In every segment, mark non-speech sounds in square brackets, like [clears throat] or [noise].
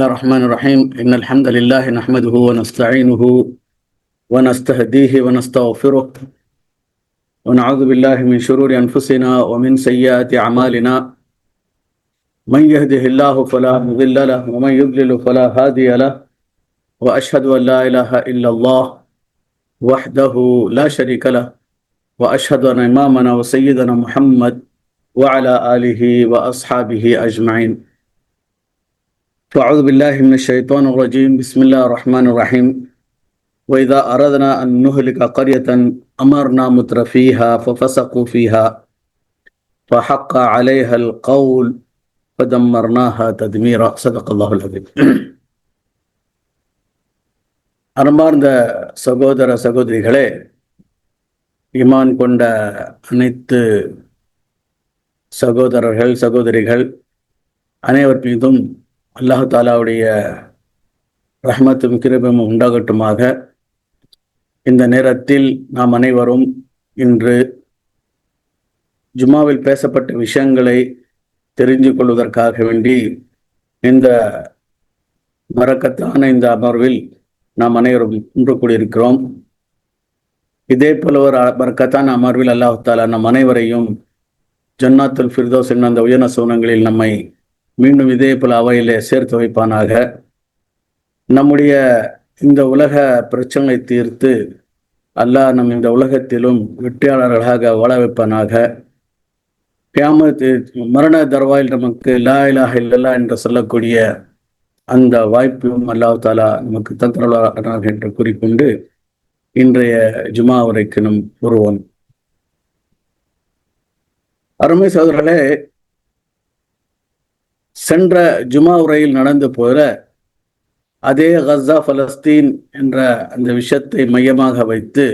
الله الرحمن الرحيم إن الحمد لله نحمده ونستعينه ونستهديه ونستغفره ونعوذ بالله من شرور أنفسنا ومن سيئات أعمالنا من يهده الله فلا مضل له ومن يضلل فلا هادي له وأشهد أن لا إله إلا الله وحده لا شريك له وأشهد أن إمامنا وسيدنا محمد وعلى آله وأصحابه أجمعين فأعوذ بالله من الشيطان الرجيم بسم الله الرحمن الرحيم وإذا أردنا أن نهلك قرية أمرنا متر فيها ففسقوا فيها فحق عليها القول فدمرناها تدميرا صدق الله العظيم [clears throat] அன்பார்ந்த சகோதர சகோதரிகளே ஈமான் கொண்ட அனைத்து சகோதரர்கள் சகோதரிகள் அனைவர் மீதும் அல்லாஹு தாலாவுடைய ரஹமத்தும் கிருபமும் உண்டாகட்டுமாக. இந்த நேரத்தில் நாம் அனைவரும் இன்று ஜுமாவில் பேசப்பட்ட விஷயங்களை தெரிந்து கொள்வதற்காக வேண்டி இந்த மறக்கத்தான இந்த அமர்வில் நாம் அனைவரும் ஒன்று கூடியிருக்கிறோம். இதே போல ஒரு மறக்கத்தான அமர்வில் அல்லாஹு தாலா நம் அனைவரையும் ஜன்னாத்துல் ஃபிர்தோஸ் என்னும் அந்த உயர்ந்த சோனங்களில் நம்மை மீண்டும் இதே போல அவையிலே சேர்த்து வைப்பானாக. நம்முடைய இந்த உலக பிரச்சனை தீர்த்து அல்லாஹ் நம் இந்த உலகத்திலும் வெற்றியாளர்களாக வாழ வைப்பானாக. கியாமத்து மரண தர்வாயில் நமக்கு லா இலாக இல்லல்லா என்று சொல்லக்கூடிய அந்த வாய்ப்பும் அல்லாஹ் தாலா நமக்கு தந்திரவாக என்று கூறிக்கொண்டு இன்றைய ஜுமா உரைக்கு நம் வருவோம். அருமை சோதரர்களே சென்ற ஜுமா உரையில் நடந்து போல அதே கசா பலஸ்தீன் என்ற அந்த விஷயத்தை மையமாக வைத்து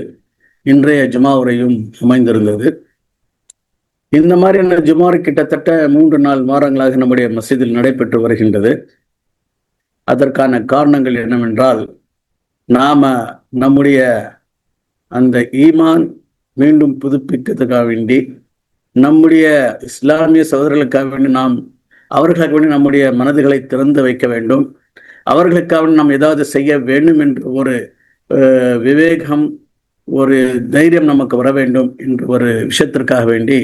இன்றைய ஜுமா உரையும் அமைந்திருந்தது. இந்த மாதிரியான ஜுமார் கிட்டத்தட்ட மூன்று நாள் வாரங்களாக நம்முடைய மசீதில் நடைபெற்று வருகின்றது. அதற்கான காரணங்கள் என்னவென்றால் நாம நம்முடைய அந்த ஈமான் மீண்டும் புதுப்பிக்கிறதுக்காக வேண்டி நம்முடைய இஸ்லாமிய சகோதரர்களுக்காக வேண்டி நாம் அவர்களுக்காக வேண்டி நம்முடைய மனதுகளை திறந்து வைக்க வேண்டும். அவர்களுக்காக நாம் ஏதாவது செய்ய வேண்டும் என்ற ஒரு விவேகம் ஒரு தைரியம் நமக்கு வர வேண்டும் என்ற ஒரு விஷயத்திற்காக வேண்டி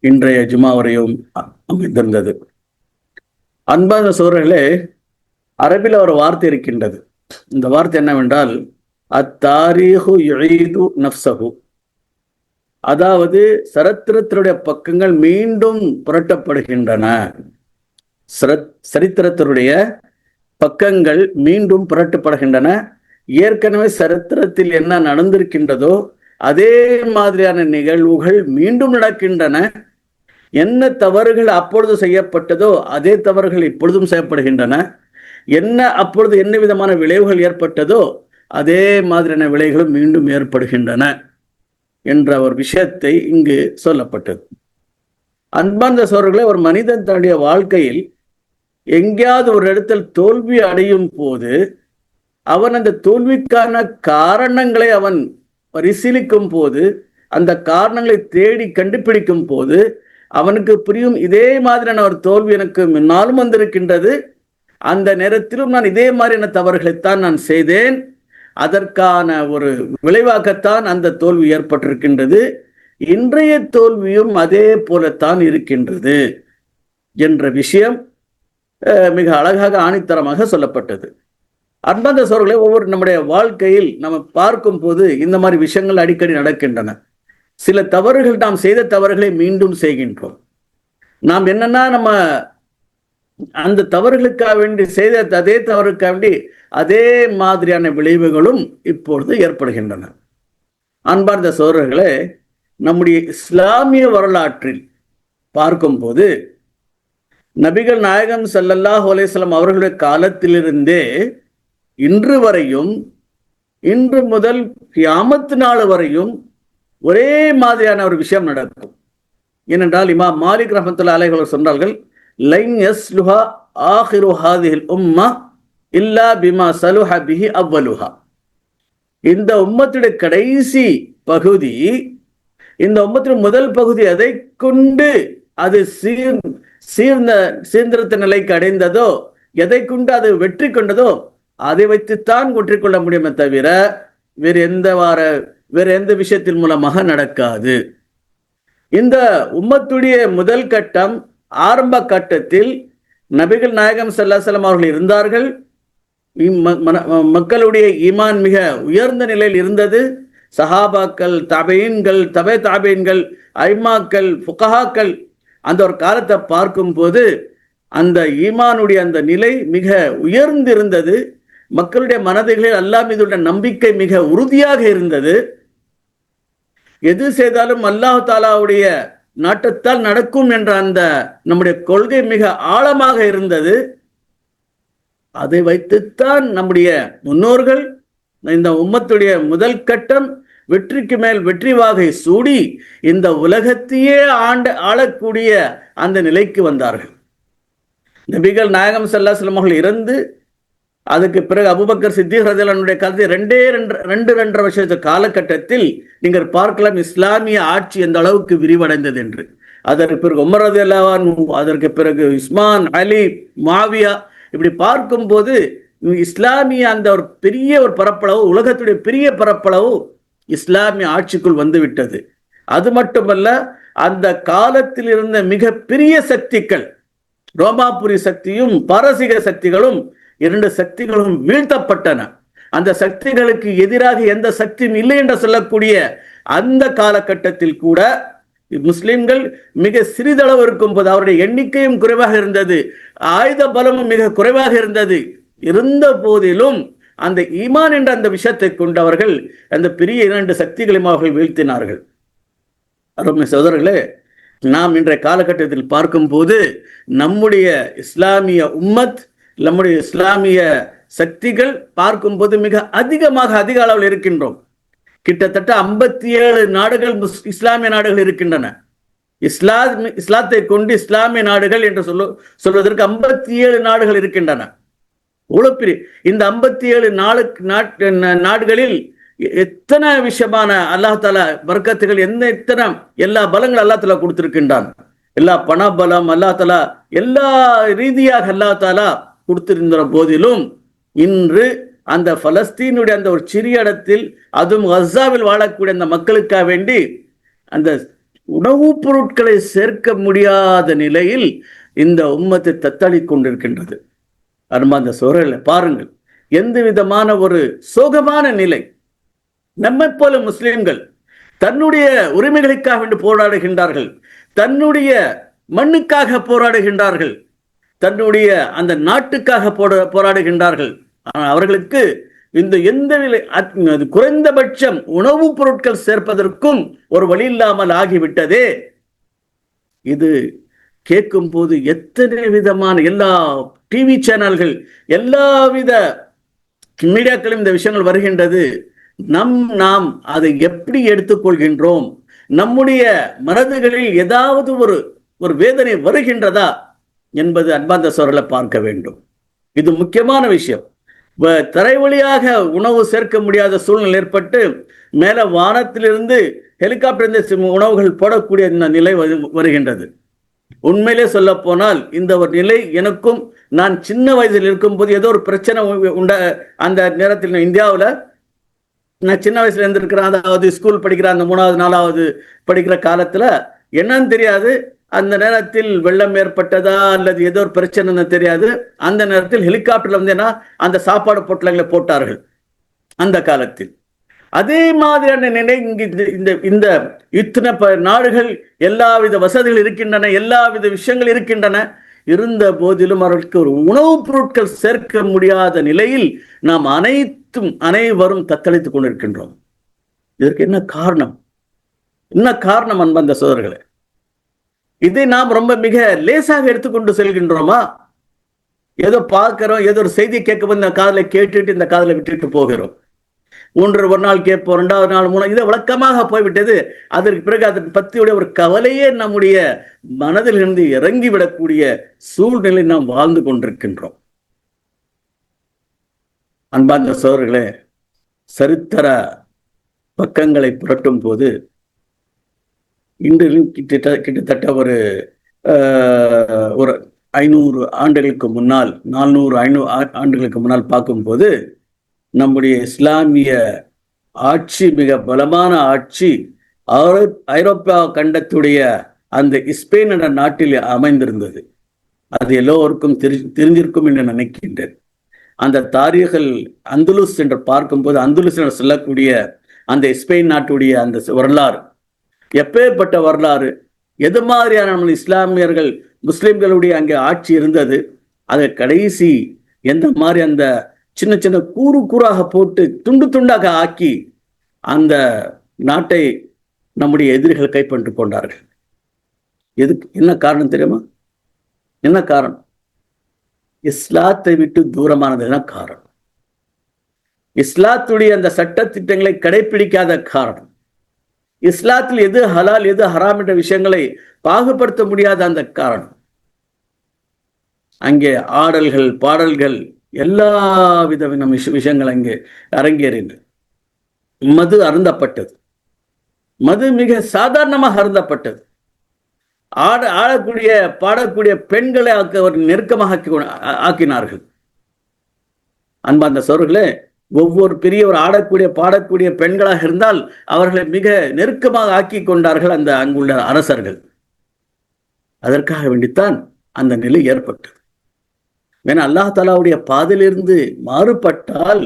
இன்றைய ஜுமா வரையும் அமைந்திருந்தது. அன்பான சோழர்களே அரபில் ஒரு வார்த்தை இருக்கின்றது. இந்த வார்த்தை என்னவென்றால் அத்தாரீஹு எழுது நப்சகு அதாவது சரித்திரத்தினுடைய பக்கங்கள் மீண்டும் புரட்டப்படுகின்றன. சரித்திரத்தினுடைய பக்கங்கள் மீண்டும் புரட்டப்படுகின்றன. ஏற்கனவே சரித்திரத்தில் என்ன நடந்திருக்கின்றதோ அதே மாதிரியான நிகழ்வுகள் மீண்டும் நடக்கின்றன. என்ன தவறுகள் அப்பொழுது செய்யப்பட்டதோ அதே தவறுகள் இப்பொழுதும் செய்யப்படுகின்றன. என்ன அப்பொழுது என்ன விதமான விளைவுகள் ஏற்பட்டதோ அதே மாதிரியான விளைவுகளும் மீண்டும் ஏற்படுகின்றன என்ற ஒரு விஷயத்தை இங்கு சொல்லப்பட்டது. அன்பார்ந்த சோழர்களே ஒரு மனிதன் தன்னுடைய வாழ்க்கையில் எங்கேயாவது ஒரு இடத்தில் தோல்வி அடையும் போது அவன் அந்த தோல்விக்கான காரணங்களை அவன் பரிசீலிக்கும் போது அந்த காரணங்களை தேடி கண்டுபிடிக்கும் போது அவனுக்கு புரியும் இதே மாதிரியான ஒரு தோல்வி எனக்கு முன்னாலும் வந்திருக்கின்றது. அந்த நேரத்திலும் நான் இதே மாதிரியான தவறுகளைத்தான் நான் செய்தேன். அதற்கான ஒரு விளைவாகத்தான் அந்த தோல்வி ஏற்பட்டிருக்கின்றது. இன்றைய தோல்வியும் அதே போலத்தான் இருக்கின்றது என்ற விஷயம். மிக அழகாக ஆணித்தரமாக சொல்லப்பட்டது. அன்பந்த சோழர்களை ஒவ்வொரு நம்முடைய வாழ்க்கையில் நம்ம பார்க்கும் போது இந்த மாதிரி விஷயங்கள் அடிக்கடி நடக்கின்றன. சில தவறுகள் நாம் செய்த தவறுகளை மீண்டும் செய்கின்றோம். நாம் என்னன்னா நம்ம அந்த தவறுகளுக்காக வேண்டி செய்த அதே தவறுக்காக வேண்டி அதே மாதிரியான விளைவுகளும் இப்பொழுது ஏற்படுகின்றன. அன்பார்ந்த சோழர்களே நம்முடைய இஸ்லாமிய வரலாற்றில் பார்க்கும்போது நபிகள் நாயகம் ஸல்லல்லாஹு அலைஹி அவர்களுடைய காலத்திலிருந்தே இன்று வரையும் இன்று முதல் கியாமத்து நாள் வரையும் ஒரே மாதிரியான ஒரு விஷயம் நடக்கும். ஏனென்றால் இமா மாலிக் ரஹமத்துல்லா அலைகள் சொன்னார்கள் லைன் யஸ்லுஹா ஆஹிரு ஹாதிஹில் உம்மா இல்லா பிமா சலுஹா பிஹி அவ்வலுஹா. இந்த உம்மத்துடைய கடைசி பகுதி இந்த உம்மத்தின் முதல் பகுதி அதை கொண்டு அது சீர் சீர்ந்த சீர்திருத்த நிலைக்கு அடைந்ததோ எதை கொண்டு அது வெற்றி கொண்டதோ அதை வைத்துத்தான் வெற்றி கொள்ள முடியுமே தவிர வேறு எந்த வார வேறு எந்த விஷயத்தின் மூலமாக நடக்காது. இந்த உம்மத்துடைய முதல் கட்டம் ஆரம்ப கட்டத்தில் நபிகள் நாயகம் ஸல்லல்லாஹு அவர்கள் இருந்தார்கள். மன- மக்களுடைய ஈமான் மிக உயர்ந்த நிலையில் இருந்தது. சஹாபாக்கள் தபையின்கள் தபை தாபீன்கள் ஐமாக்கள் ஃபுகஹாக்கள் அந்த ஒரு காலத்தை பார்க்கும்போது அந்த ஈமானுடைய அந்த நிலை மிக உயர்ந்திருந்தது. மக்களுடைய மனதுகளில் அல்லாஹ் மீதுள்ள நம்பிக்கை மிக உறுதியாக இருந்தது. எது செய்தாலும் அல்லாஹ் தாலாவுடைய நாட்டத்தால் நடக்கும் என்ற அந்த நம்முடைய கொள்கை மிக ஆழமாக இருந்தது. அதை வைத்துத்தான் நம்முடைய முன்னோர்கள் இந்த உம்மத்துடைய முதல் கட்டம் வெற்றிக்கு மேல் வெற்றி வாகை சூடி இந்த உலகத்தையே ஆண்ட ஆளக்கூடிய அந்த நிலைக்கு வந்தார்கள். நபிகள் நாயகம் ஸல்லல்லாஹு அவர்கள் இறந்து அதுக்கு பிறகு அபுபக்கர் சித்திக் ரஜலனுடைய கருத்து ரெண்டே ரெண்டு ரெண்டு ரெண்டரை வருஷத்து காலகட்டத்தில் நீங்கள் பார்க்கலாம் இஸ்லாமிய ஆட்சி எந்த அளவுக்கு விரிவடைந்தது என்று. அதற்கு பிறகு உமரது ரதியல்லாஹு அதற்கு பிறகு இஸ்மான் அலி மாவியா இப்படி பார்க்கும்போது இஸ்லாமிய அந்த ஒரு பெரிய ஒரு பரப்பளவு உலகத்துடைய பெரிய பரப்பளவு இஸ்லாமிய ஆட்சிக்குள் வந்துவிட்டது. அது மட்டுமல்ல அந்த காலத்தில் இருந்த மிக பெரிய சக்திகள் ரோமாபுரி சக்தியும் பாரசீக சக்திகளும் இரண்டு சக்திகளும் வீழ்த்தப்பட்டன. அந்த சக்திகளுக்கு எதிராக எந்த சக்தியும் இல்லை என்று சொல்லக்கூடிய அந்த காலகட்டத்தில் கூட முஸ்லிம்கள் மிக சிறிதளவு இருக்கும் போது அவருடைய எண்ணிக்கையும் குறைவாக இருந்தது. ஆயுத பலமும் மிக குறைவாக இருந்தது. இருந்த போதிலும் அந்த ஈமான் என்ற அந்த விஷயத்தை கொண்டு அவர்கள் அந்த பெரிய இரண்டு சக்திகளையும் அவர்கள் வீழ்த்தினார்கள். அருமை சோதரர்களே நாம் இன்றைய காலகட்டத்தில் பார்க்கும்போது நம்முடைய இஸ்லாமிய உம்மத் நம்முடைய இஸ்லாமிய சக்திகள் பார்க்கும்போது மிக அதிகமாக அதிக அளவில் இருக்கின்றோம். கிட்டத்தட்ட ஐம்பத்தி ஏழு நாடுகள் முஸ்- இஸ்லாமிய நாடுகள் இருக்கின்றன. இஸ்லாம் இஸ்லாத்தை கொண்டு இஸ்லாமிய நாடுகள் என்று சொல்ல சொல்வதற்கு ஐம்பத்தி ஏழு நாடுகள் இருக்கின்றன. இவ்வளவு பெரிய இந்த ஐம்பத்தி ஏழு நாளுக்கு நாட்- நாடுகளில் எ- எத்தனை விஷயமான அல்லாஹ் தாலா வர்க்கத்துகள் எந்த எத்தனை எல்லா பலங்கள் அல்லா தாலா கொடுத்திருக்கின்றான். எல்லா பண பலம் அல்லாஹ் தாலா எல்லா ரீதியாக அல்லாஹ் தாலா கொடுத்திருந்த போதிலும் இன்று அந்த பலஸ்தீனுடைய அந்த ஒரு சிறிய இடத்தில் அதுவும் கசாவில் வாழக்கூடிய அந்த மக்களுக்காக வேண்டி அந்த உணவுப் பொருட்களை சேர்க்க முடியாத நிலையில் இந்த உம்மத்தை தத்தளிக் கொண்டிருக்கின்றது. அருமாந்த சோழர்களை பாருங்கள். எந்த விதமான ஒரு சோகமான நிலை நம்மை போல முஸ்லிம்கள் தன்னுடைய உரிமைகளுக்காக வேண்டி போராடுகின்றார்கள் தன்னுடைய மண்ணுக்காக போராடுகின்றார்கள் தன்னுடைய அந்த நாட்டுக்காக போட போராடுகின்றார்கள். ஆனால் அவர்களுக்கு இந்த எந்த நிலை அத்- அது குறைந்தபட்சம் உணவுப் பொருட்கள் சேர்ப்பதற்கும் ஒரு வழி இல்லாமல் ஆகிவிட்டதே. இது கேட்கும் போது எத்தனை விதமான எல்லா டிவி சேனல்கள் எல்லாவித மீடியாக்களும் இந்த விஷயங்கள் வருகின்றது. நம் நாம் அதை எப்படி எடுத்துக்கொள்கின்றோம்? நம்முடைய மனதுகளில் ஏதாவது ஒரு ஒரு வேதனை வருகின்றதா என்பது அன்பாந்த சோழர்களை பார்க்க வேண்டும். இது முக்கியமான விஷயம். வ- தரை வழியாக உணவு சேர்க்க முடியாத சூழ்நிலை ஏற்பட்டு மேல வானத்திலிருந்து ஹெலிகாப்டர் இந்த உணவுகள் போடக்கூடிய இந்த நிலை வரு- வருகின்றது. உண்மையிலே சொல்ல போனால் இந்த ஒரு நிலை எனக்கும் நான் சின்ன வயதில் இருக்கும்போது ஏதோ ஒரு பிரச்சனை உண்ட அந்த நேரத்தில் இந்தியாவில் நான் சின்ன வயசுல இருந்திருக்கிறேன். அதாவது ஸ்கூல் படிக்கிற அந்த மூணாவது நாலாவது படிக்கிற காலத்துல என்னன்னு தெரியாது. அந்த நேரத்தில் வெள்ளம் ஏற்பட்டதா அல்லது ஏதோ ஒரு பிரச்சனைன்னு தெரியாது. அந்த நேரத்தில் ஹெலிகாப்டர்ல வந்து என்ன? அந்த சாப்பாடு பொட்டலங்களை போட்டார்கள். அந்த காலத்தில். அதே மாதிரியான நிலை இங்கு இந்த- இந்த இந்த இத்தனை ப- நாடுகள் எல்லாவித வசதிகள் இருக்கின்றன எல்லாவித விஷயங்கள் இருக்கின்றன. இருந்த போதிலும் அவர்களுக்கு ஒரு உணவுப் பொருட்கள் சேர்க்க முடியாத நிலையில் நாம் அனைத்தும் அனைவரும் தத்தளித்துக் கொண்டிருக்கின்றோம். இதற்கு என்ன காரணம்? என்ன காரணம் அன்பந்த சோதர்களே இதை நாம் ரொம்ப மிக லேசாக எடுத்துக்கொண்டு செல்கின்றோமா? ஏதோ பார்க்கிறோம் ஏதோ ஒரு செய்தி கேட்க இந்த காதலை கேட்டுட்டு இந்த காதலை விட்டுட்டு போகிறோம். மூன்று ஒரு நாள் கேட்போம் ரெண்டாவது நாள் மூணு இது வழக்கமாக போய்விட்டது. அதற்கு பிறகு அதன் பற்றியுடைய ஒரு கவலையே நம்முடைய மனதில் இருந்து இறங்கி விடக்கூடிய சூழ்நிலை நாம் வாழ்ந்து கொண்டிருக்கின்றோம். அன்பார்ந்த சோழர்களே சரித்திர பக்கங்களை புரட்டும் போது இன்று கிட்ட கிட்டத்தட்ட ஒரு ஆஹ், ஒரு ஐநூறு ஆண்டுகளுக்கு முன்னால் நானூறு ஐநூறு ஆண்டுகளுக்கு முன்னால் பார்க்கும்போது நம்முடைய இஸ்லாமிய ஆட்சி மிக பலமான ஆட்சி ஐரோ- ஐரோப்பா கண்டத்துடைய அந்த ஸ்பெயின் என்ற நாட்டில் அமைந்திருந்தது. அது எல்லோருக்கும் தெரி தெரிஞ்சிருக்கும் என்று நினைக்கின்றேன். அந்த தாரியர்கள் அந்துலுஸ் என்று பார்க்கும்போது அந்துலுஸ் என்று சொல்லக்கூடிய அந்த ஸ்பெயின் நாட்டுடைய அந்த வரலாறு எப்பேற்பட்ட வரலாறு எது மாதிரியான நம்ம இஸ்லாமியர்கள் முஸ்லிம்களுடைய அங்கே ஆட்சி இருந்தது அதை கடைசி எந்த மாதிரி அந்த சின்ன சின்ன கூறு கூறாக போட்டு துண்டு துண்டாக ஆக்கி அந்த நாட்டை நம்முடைய எதிரிகள் கைப்பற்றி கொண்டார்கள். எதுக்கு? என்ன காரணம் தெரியுமா? என்ன காரணம்? இஸ்லாத்தை விட்டு தூரமானது என்ன காரணம்? இஸ்லாத்துடைய அந்த சட்ட திட்டங்களை கடைபிடிக்காத காரணம். இஸ்லாத்தில் எது ஹலால் எது ஹராம் என்ற விஷயங்களை பாகுபடுத்த முடியாத அந்த காரணம். அங்கே ஆடல்கள் பாடல்கள் எல்லா வித விஷ- விஷயங்கள் அங்கே அரங்கேறின. மது அருந்தப்பட்டது. மது மிக சாதாரணமாக அருந்தப்பட்டது. ஆட ஆடக்கூடிய பாடக்கூடிய பெண்களை ஆக்க அவர் நெருக்கமாக ஆக்கி கொண்டு- ஆ- ஆக்கினார்கள். அன்பார்ந்த சோர்களே ஒவ்வொரு பெரியவர் ஆடக்கூடிய பாடக்கூடிய பெண்களாக இருந்தால் அவர்களை மிக நெருக்கமாக ஆக்கி கொண்டார்கள் அந்த அங்குள்ள அரசர்கள். அதற்காக வேண்டித்தான் அந்த நிலை ஏற்பட்டது. ஏன்னா அல்லாஹ் தாலாவுடைய பாதையிலிருந்து மாறுபட்டால்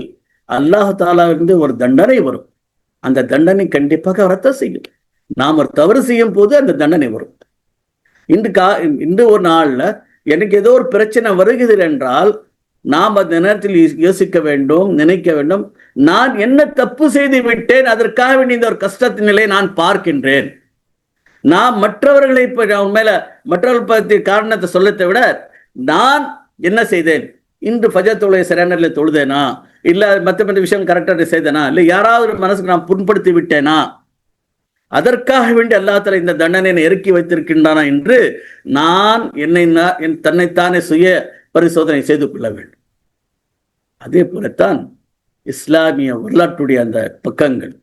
அல்லாஹ் தாலாவிலிருந்து ஒரு தண்டனை வரும். அந்த தண்டனை கண்டிப்பாக ரத்த செய்யும். நாம் ஒரு தவறு செய்யும் போது அந்த தண்டனை வரும். இன்று கா இன்று ஒரு நாளில் எனக்கு ஏதோ ஒரு பிரச்சனை வருகிறது என்றால் நாம் அந்த நேரத்தில் யோசிக்க வேண்டும் நினைக்க வேண்டும். நான் என்ன தப்பு செய்து விட்டேன் அதற்காக வேண்டிய இந்த ஒரு கஷ்டத்தின் நிலையை நான் பார்க்கின்றேன். நான் மற்றவர்களை மேல மற்றவர்கள் பற்றி காரணத்தை சொல்லத்தை விட நான் என்ன செய்தேன்? இன்று ஃபஜர் தொழுகை சரியான தொழுதேனா? இல்ல மற்ற மற்ற விஷயம் கரெக்டாக செய்தேனா? இல்ல யாராவது ஒரு மனசுக்கு நான் புண்படுத்தி விட்டேனா? அதற்காக வேண்டி அல்லாஹ் இந்த தண்டனை இறக்கி வைத்திருக்கின்றானா என்று நான் என்னை என் தன்னைத்தானே சுய பரிசோதனை செய்து கொள்ள வேண்டும். அதே போலத்தான் இஸ்லாமிய வரலாற்றுடைய அந்த பக்கங்கள்.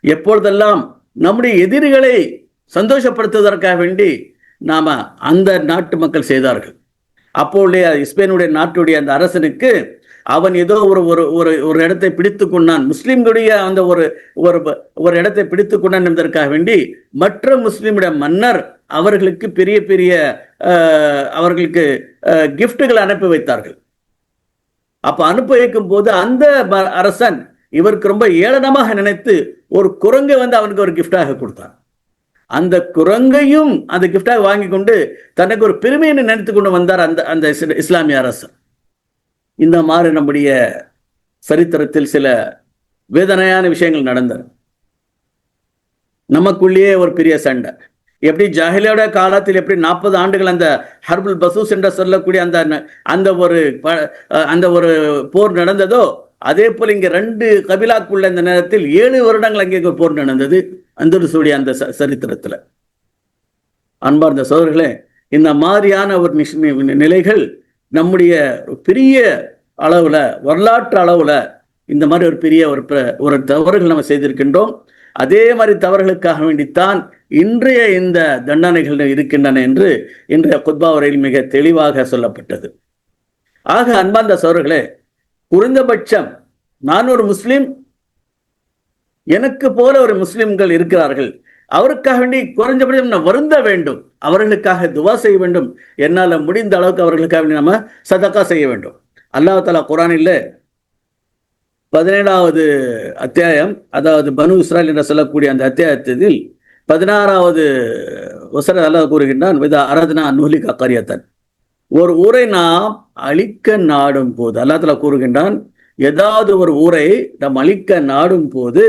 எப்பொழுதெல்லாம் நம்முடைய எதிரிகளை சந்தோஷப்படுத்துவதற்காக வேண்டி நாம அந்த நாட்டு மக்கள் செய்தார்கள். அப்போதைய ஸ்பெயினுடைய நாட்டுடைய அந்த அரசனுக்கு அவன் ஏதோ ஒரு ஒரு ஒரு ஒரு இடத்தை பிடித்து கொண்டான். முஸ்லிம்களுடைய அந்த ஒரு ஒரு ஒரு இடத்தை பிடித்து கொண்டான் என்பதற்காக வேண்டி மற்ற முஸ்லிமுடைய மன்னர் அவர்களுக்கு பெரிய பெரிய அவர்களுக்கு கிஃப்ட்டுகள் அனுப்பி வைத்தார்கள். அப்ப அனுப்பி வைக்கும் போது அந்த ம- அரசன் இவருக்கு ரொம்ப ஏளனமாக நினைத்து ஒரு குரங்கை வந்து அவனுக்கு ஒரு கிஃப்டாக கொடுத்தான். அந்த குரங்கையும் அந்த கிஃப்டாக வாங்கி கொண்டு தனக்கு ஒரு பெருமையை நினைத்து கொண்டு வந்தார் அந்த அந்த இஸ்லாமிய அரசு. இந்த மாதிரி நம்முடைய சரித்திரத்தில் சில வேதனையான விஷயங்கள் நடந்தது. நமக்குள்ளேயே ஒரு பெரிய சண்டை. எப்படி ஜாஹிலியோட காலத்தில் எப்படி நாற்பது ஆண்டுகள் அந்த ஹர்புல் பசூஸ் என்று சொல்லக்கூடிய அந்த அந்த ஒரு ப- அந்த ஒரு போர் நடந்ததோ அதே போல் இங்கே ரெண்டு கபிலாக்குள்ள இந்த நேரத்தில் ஏழு வருடங்கள் அங்கே போர் நடந்தது அந்தருசுடைய அந்த ச- அன்பார்ந்த சோதர்களே இந்த மாதிரியான ஒரு நிலைகள் நம்முடைய பெரிய அளவில் வரலாற்று அளவில் இந்த மாதிரி ஒரு பெரிய ஒரு ஒரு தவறுகள் நம்ம செய்திருக்கின்றோம். அதே மாதிரி தவறுகளுக்காக வேண்டித்தான் இன்றைய இந்த தண்டனைகள் இருக்கின்றன என்று இன்றைய குத்பா உரையில் மிக தெளிவாக சொல்லப்பட்டது. ஆக அன்பார்ந்த சோர்களே குறைந்தபட்சம் நான் ஒரு முஸ்லீம் எனக்கு போல ஒரு முஸ்லிம்கள் இருக்கிறார்கள். அவருக்காக வேண்டி குறைஞ்சபட்சம் நான் வருந்த வேண்டும். அவர்களுக்காக துவா செய்ய வேண்டும். என்னால முடிந்த அளவுக்கு அவர்களுக்காக வேண்டி நம்ம சதக்கா செய்ய வேண்டும். அல்லாஹ் தாலா குரானில் பதினேழாவது அத்தியாயம் அதாவது பனு இஸ்ராயல் என்று சொல்லக்கூடிய அந்த அத்தியாயத்தில் பதினாறாவது வசர அல்லாஹ் கூறுகின்றான் வித அரதனா நூலிகா கரியத்தன். ஒரு ஊரை நாம் அழிக்க நாடும் போது அல்லாத்துல கூறுகின்றான் ஏதாவது ஒரு ஊரை நாம் அழிக்க நாடும் போது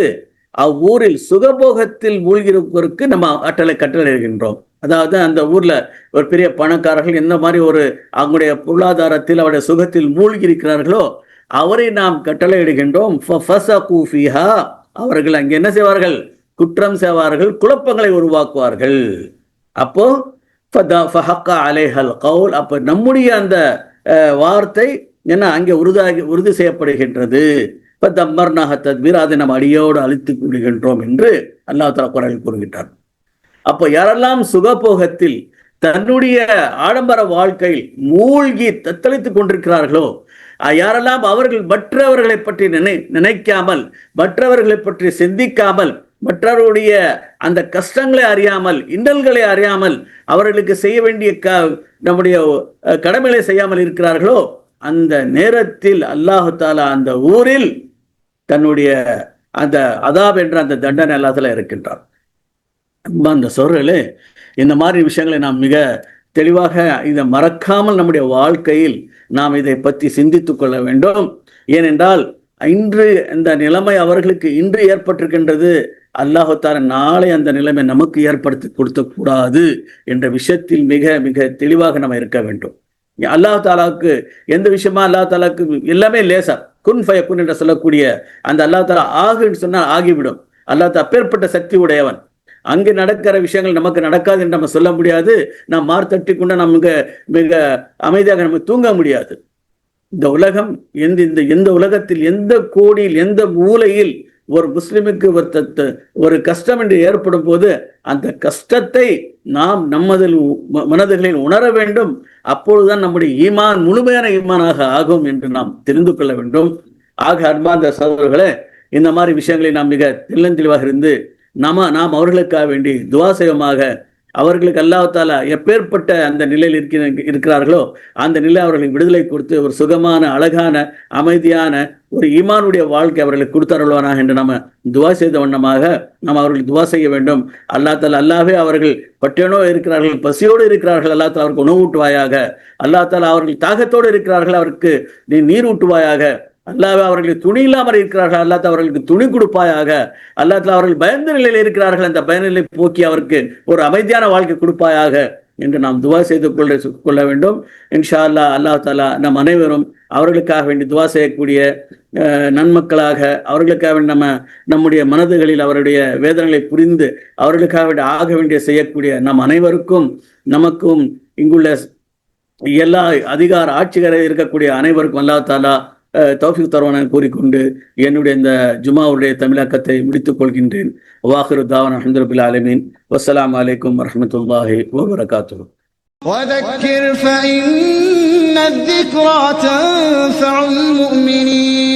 அவ்வூரில் சுகபோகத்தில் மூழ்கிறவருக்கு நம்ம கட்டளை கட்டளையிடுகின்றோம். அதாவது அந்த ஊர்ல ஒரு பெரிய பணக்காரர்கள் எந்த மாதிரி ஒரு அவங்களுடைய பொருளாதாரத்தில் அவருடைய சுகத்தில் மூழ்கி இருக்கிறார்களோ அவரை நாம் கட்டளையிடுகின்றோம். ஃபஃபஸகு அவர்கள் அங்கே என்ன செய்வார்கள்? குற்றம் செய்வார்கள் குழப்பங்களை உருவாக்குவார்கள். அப்போ அலைஹல் கவுல் அப்ப நம்முடைய அந்த வார்த்தை என்ன அங்கே உறுதாகி உறுதி செய்யப்படுகின்றது. இப்ப தம்மர்னாக தத்மீர் அதை நம்ம அடியோடு அழித்து விடுகின்றோம் என்று அல்லாஹ் தலா குரலில் கூறுகின்றார் அப்போ யாரெல்லாம் சுகபோகத்தில் தன்னுடைய ஆடம்பர வாழ்க்கையில் மூழ்கி தத்தளித்துக் கொண்டிருக்கிறார்களோ யாரெல்லாம் அவர்கள் மற்றவர்களை பற்றி நினை நினைக்காமல் மற்றவர்களை பற்றி சிந்திக்காமல் மற்றவருடைய அந்த கஷ்டங்களை அறியாமல் இன்னல்களை அறியாமல் அவர்களுக்கு செய்ய வேண்டிய க நம்முடைய கடமைகளை செய்யாமல் இருக்கிறார்களோ அந்த நேரத்தில் அல்லாஹு தாலா அந்த ஊரில் தன்னுடைய அந்த அதாப் என்ற அந்த தண்டனை எல்லாத்துல இருக்கின்றார் ரொம்ப அந்த சொல்றே இந்த மாதிரி விஷயங்களை நாம் மிக தெளிவாக இதை மறக்காமல் நம்முடைய வாழ்க்கையில் நாம் இதை பற்றி சிந்தித்துக் கொள்ள வேண்டும். ஏனென்றால் இன்று இந்த நிலைமை அவர்களுக்கு இன்று ஏற்பட்டிருக்கின்றது. அல்லாஹால நாளை அந்த நிலைமை நமக்கு ஏற்படுத்தி கொடுத்தக்கூடாது என்ற விஷயத்தில் மிக மிக தெளிவாக நம்ம இருக்க வேண்டும். அல்லாஹ் தாலாவுக்கு எந்த விஷயமா அல்லாஹ் தாலாக்கு எல்லாமே லேசா. குன் ஃபயக்குன் என்று சொல்லக்கூடிய அந்த அல்லாஹ் தாலா ஆகுன்னு சொன்னால் ஆகிவிடும். அல்லாஹ் தா அப்பேற்பட்ட சக்தி உடையவன். அங்கு நடக்கிற விஷயங்கள் நமக்கு நடக்காது என்று நம்ம சொல்ல முடியாது. நாம் மார்த்தட்டி கொண்டு நம்ம மிக மிக அமைதியாக நம்ம தூங்க முடியாது. இந்த உலகம் எந்த இந்த எந்த உலகத்தில் எந்த கோடியில் எந்த மூலையில் ஒரு முஸ்லிமுக்கு ஒரு ஒரு கஷ்டம் என்று ஏற்படும் போது அந்த கஷ்டத்தை நாம் நமதில் மனதுகளில் உணர வேண்டும். அப்பொழுதுதான் நம்முடைய ஈமான் முழுமையான ஈமானாக ஆகும் என்று நாம் தெரிந்து கொள்ள வேண்டும். ஆக அன்பார்ந்த சகோதரர்களே இந்த மாதிரி விஷயங்களை நாம் மிக தெள்ளந்தெளிவாக இருந்து நாம நாம் அவர்களுக்காக வேண்டி துவா செய்வமாக அவர்களுக்கு அல்லாஹால எப்பேற்பட்ட அந்த நிலையில் இருக்கிற இருக்கிறார்களோ அந்த நிலை அவர்களுக்கு விடுதலை கொடுத்து ஒரு சுகமான அழகான அமைதியான ஒரு ஈமானுடைய வாழ்க்கை அவர்களுக்கு கொடுத்தருள்வானாக என்று நம்ம துவா செய்த வண்ணமாக நாம் அவர்களுக்கு துவா செய்ய வேண்டும். அல்லா தால அல்லாவே அவர்கள் பட்டியனோ இருக்கிறார்கள் பசியோடு இருக்கிறார்கள். அல்லா தால அவருக்கு உணவூட்டுவாயாக. அல்லா தால அவர்கள் தாகத்தோடு இருக்கிறார்கள். அவருக்கு நீ நீர் ஊட்டுவாயாக அல்லாஹ் அவர்களுக்கு துணி இல்லாமல் இருக்கிறார்கள். அல்லாத்த அவர்களுக்கு துணி கொடுப்பாயாக. அல்லாஹ் அவர்கள் பயந்த நிலையில் இருக்கிறார்கள். அந்த பயநிலை போக்கி அவருக்கு ஒரு அமைதியான வாழ்க்கை கொடுப்பாயாக என்று நாம் துவா செய்து கொள்ள கொள்ள வேண்டும். இன்ஷா அல்லாஹ் அல்லாஹ் தாலா நம் அனைவரும் அவர்களுக்காக வேண்டி துவா செய்யக்கூடிய நன்மக்களாக அவர்களுக்காக வேண்டி நம்ம நம்முடைய மனதுகளில் அவருடைய வேதனைகளை புரிந்து அவர்களுக்காக வேண்டி ஆக வேண்டிய செய்யக்கூடிய நம் அனைவருக்கும் நமக்கும் இங்குள்ள எல்லா அதிகார ஆட்சிகரை இருக்கக்கூடிய அனைவருக்கும் அல்லா தாலா தௌஃபீக் தருவான கூறிக்கொண்டு என்னுடைய இந்த ஜுமாவுடைய தமிழாக்கத்தை முடித்துக் கொள்கின்றேன் வாஹிரு தாவன் அஹமதுபில் ஆலமீன் வஸ்ஸலாமு அலைக்கும் வரஹ்மத்துல்லாஹி வபரகாத்துஹு وذكر فإن الذكرى تنفع المؤمنين